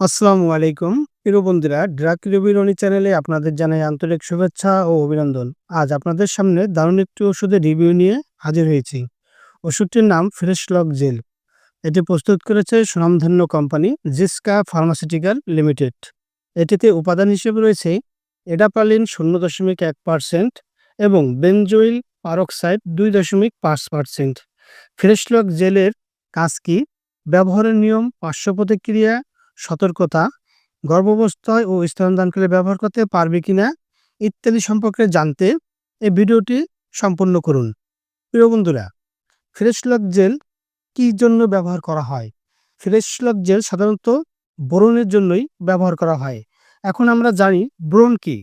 আসসালামু আলাইকুম। প্রিয় বন্ধুরা ড্রাগ রিভিউরনি চ্যানেলে আপনাদের জানাই আন্তরিক শুভেচ্ছা ও অভিনন্দন। আজ আপনাদের সামনে দারুণ একটি ওষুধের রিভিউ নিয়ে হাজির হয়েছি। ওষুধটির নাম ফ্রেশ লক জেল। এটি প্রস্তুত করেছে সুনামধন্য কোম্পানি জিসকা ফার্মাসিউটিক্যাল লিমিটেড। এটিতে উপাদান হিসেবে রয়েছে এডাপালিন শূন্য দশমিক এক পার্সেন্ট এবং বেনজোইল পারক্সাইড দুই দশমিক পাঁচ পার্সেন্ট। ফ্রেশ লক জেলের কাজ কি? ব্যবহারের নিয়ম, পার্শ্ব প্রতিক্রিয়া, সতর্কতা, গর্ভাবস্থায় ও স্তনদানকালে ব্যবহার করতে পারবে কিনা, ইত্যাদি সম্পর্কে জানতে এই ভিডিওটি সম্পন্ন করুন। প্রিয় বন্ধুরা ফ্রেশলক জেল কী জন্য ব্যবহার করা হয়? ফ্রেশলক জেল সাধারণত ব্রণের জন্যই ব্যবহার করা হয়। এখন আমরা জানি ব্রণ কি।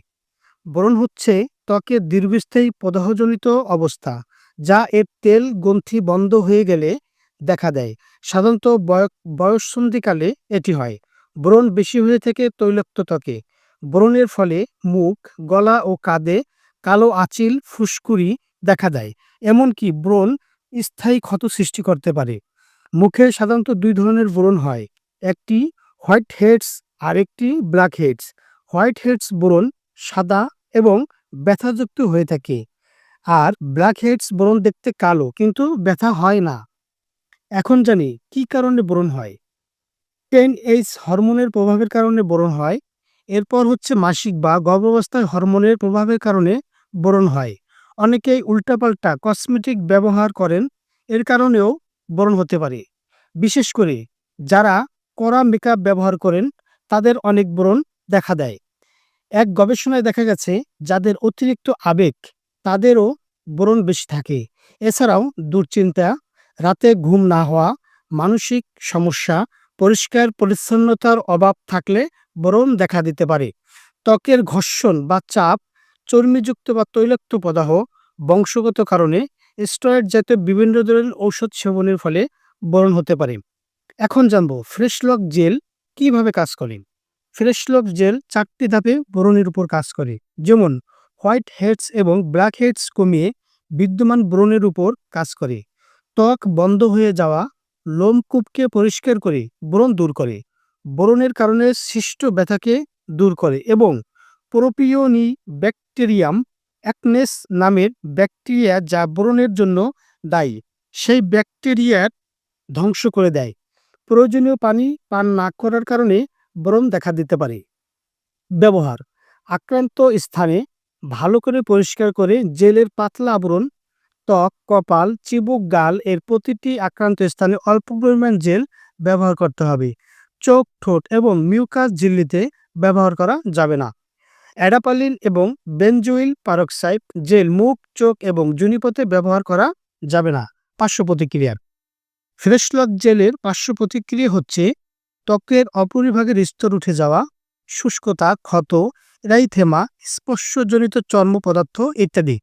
ব্রণ হচ্ছে ত্বকের দীর্ঘস্থায়ী প্রদাহজনিত অবস্থা, যা এর তেল, গ্রন্থি বন্ধ হয়ে গেলে দেখা দেয়। সাধারণত বয়- বয়ঃসন্ধিকালে এটি হয়। ব্রণ বেশি হয়ে থেকে তৈলাক্ত ত্বকে। ব্রণের ফলে মুখ, গলা ও কাঁধে কালো আঁচিল, ফুসকুড়ি দেখা দেয়। এমনকি ব্রণ স্থায়ী ক্ষত সৃষ্টি করতে পারে। মুখে সাধারণত দুই ধরনের ব্রণ হয়। একটি হোয়াইট হেডস আর একটি ব্ল্যাক হেডস। হোয়াইট হেডস ব্রণ সাদা এবং ব্যথাযুক্ত হয়ে থাকে। আর ব্ল্যাক হেডস ব্রণ দেখতে কালো, কিন্তু ব্যথা হয় না। এখন জানি কি কারণে ব্রণ হয়। টেন এইচ হরমোনের প্রভাবের কারণে ব্রণ হয়। এরপর হচ্ছে মাসিক বা গর্ভাবস্থায় হরমোনের প্রভাবের কারণে ব্রণ হয়। অনেকেই উল্টাপাল্টা কসমেটিক ব্যবহার করেন, এর কারণেও ব্রণ হতে পারে। বিশেষ করে যারা কড়া মেকআপ ব্যবহার করেন, তাদের অনেক ব্রণ দেখা দেয়। এক গবেষণায় দেখা গেছে, যাদের অতিরিক্ত আবেগ, তাদেরও ব্রণ বেশি থাকে। এছাড়াও দুশ্চিন্তা রাতে ঘুম না হওয়া, মানসিক সমস্যা, পরিষ্কার পরিচ্ছন্নতার অভাব থাকলে ব্রণ দেখা দিতে পারে। ত্বকের ঘর্ষণ বা চাপ, চর্মিযুক্ত বা তৈলাক্ত প্রদাহ, বংশগত কারণে স্টেরয়েড জাতীয় বিভিন্ন ধরনের ঔষধ সেবনের ফলে ব্রণ হতে পারে। এখন জানব ফ্রেশলক জেল কীভাবে কাজ করে? ফ্রেশলক জেল চারটি ধাপে ব্রণের উপর কাজ করে। যেমন, হোয়াইট হেডস এবং ব্ল্যাক হেডস কমিয়ে বিদ্যমান ব্রণের উপর কাজ করে। ত্বক বন্ধ হয়ে যাওয়া লোমকূপকে পরিষ্কার করে ব্রণ দূর করে, ব্রণের কারণে সৃষ্ট ব্যথাকে দূর করে এবং প্রোপিওনি ব্যাকটেরিয়াম অ্যাকনেস নামের ব্যাকটেরিয়া যা ব্রণের জন্য দায়ী, সেই ব্যাকটেরিয়ার ধ্বংস করে দেয়। প্রয়োজনীয় পানি পান না করার কারণে ব্রণ দেখা দিতে পারে। ব্যবহার, আক্রান্ত স্থানে ভালো করে পরিষ্কার করে জেলের পাতলা আবরণ ত্বক, কপাল, চিবুক, গাল এর প্রতিটি আক্রান্ত স্থানে অল্প পরিমাণ জেল ব্যবহার করতে হবে। চোখ, ঠোঁট এবং মিউকাস ঝিল্লিতে ব্যবহার করা যাবে না। অ্যাডাপালিন এবং বেনজুইল পারক্সাইড জেল মুখ, চোখ এবং জুনিপথে ব্যবহার করা যাবে না। পার্শ্ব প্রতিক্রিয়া ফ্রেশলক জেলের পার্শ্ব প্রতিক্রিয়া হচ্ছে ত্বকের অপরিভাগের স্তর উঠে যাওয়া, শুষ্কতা, ক্ষত রাইথেমা স্পর্শজনিত চর্ম পদার্থ ইত্যাদি।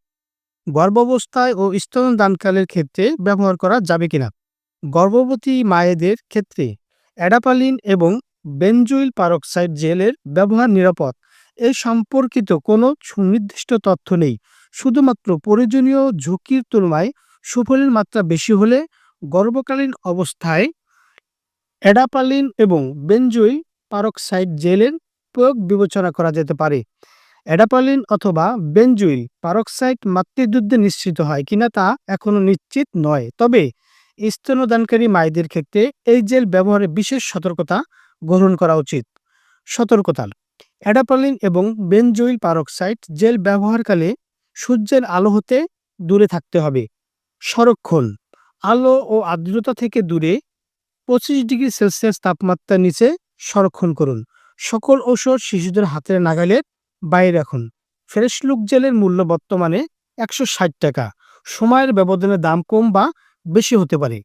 গর্ভাবস্থায় ও স্তন স্তনদানকালের ক্ষেত্রে ব্যবহার করা যাবে কিনা? গর্ভবতী মায়েদের ক্ষেত্রে অ্যাডাপালিন এবং বেনজুইল পারক্সাইড জেলের ব্যবহার নিরাপদ। এ সম্পর্কিত কোনো সুনির্দিষ্ট তথ্য নেই। শুধুমাত্র প্রয়োজনীয় ঝুঁকির তুলনায় সুফলের মাত্রা বেশি হলে গর্ভকালীন অবস্থায় অ্যাডাপালিন এবং বেনজুইল পারক্সাইড জেলের প্রয়োগ বিবেচনা করা যেতে পারে। অ্যাডাপালিন অথবা বেনজুইল পারক্সাইড মাতৃদুগ্ধে নিশ্চিত হয় কিনা তা এখনও নিশ্চিত নয়। তবে স্তনদানকারী মায়েদের ক্ষেত্রে এই জেল ব্যবহারে বিশেষ সতর্কতা গ্রহণ করা উচিত। সতর্কতা অ্যাডাপালিন এবং বেনজুইল পারক্সাইড জেল ব্যবহারকালে সূর্যের আলো হতে দূরে থাকতে হবে। সংরক্ষণ, আলো ও আর্দ্রতা থেকে দূরে পঁচিশ ডিগ্রি সেলসিয়াস তাপমাত্রার নিচে সংরক্ষণ করুন। সকল ঔষধ শিশুদের হাতের নাগালের বাইরে রাখুন। ফ্রেশ লুক জেলের মূল্য বর্তমানে একশো ষাট টাকা। সময়ের ব্যবধানে দাম কম বা বেশি হতে পারে।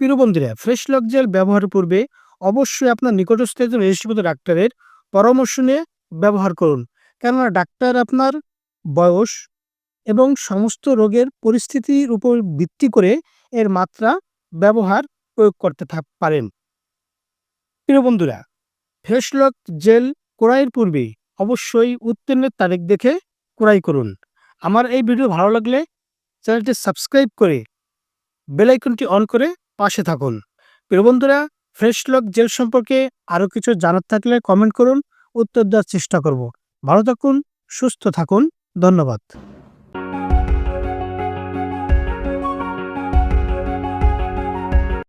প্রিয় বন্ধুরা, ফ্রেশ লক জেল ব্যবহারের পূর্বে অবশ্যই আপনার নিকটস্থ একজন রেজিস্ট্রিত ডাক্তারের পরামর্শ নিয়ে ব্যবহার করুন। কেননা ডাক্তার আপনার বয়স এবং সমস্ত রোগের পরিস্থিতির উপর ভিত্তি করে এর মাত্রা ব্যবহার প্রয়োগ করতে পারেন। প্রিয় বন্ধুরা ফেসলক জেল ক্রয়ের পূর্বে অবশ্যই উত্তীর্ণের তারিখ দেখে ক্রয় করুন। আমার এই ভিডিও ভালো লাগলে চ্যানেলটি সাবস্ক্রাইব করে বেলাইকনটি অন করে পাশে থাকুন। প্রিয় বন্ধুরা ফ্রেশ লক জেল সম্পর্কে আরও কিছু জানার থাকলে কমেন্ট করুন, উত্তর দেওয়ার চেষ্টা করব। ভালো থাকুন, সুস্থ থাকুন, ধন্যবাদ।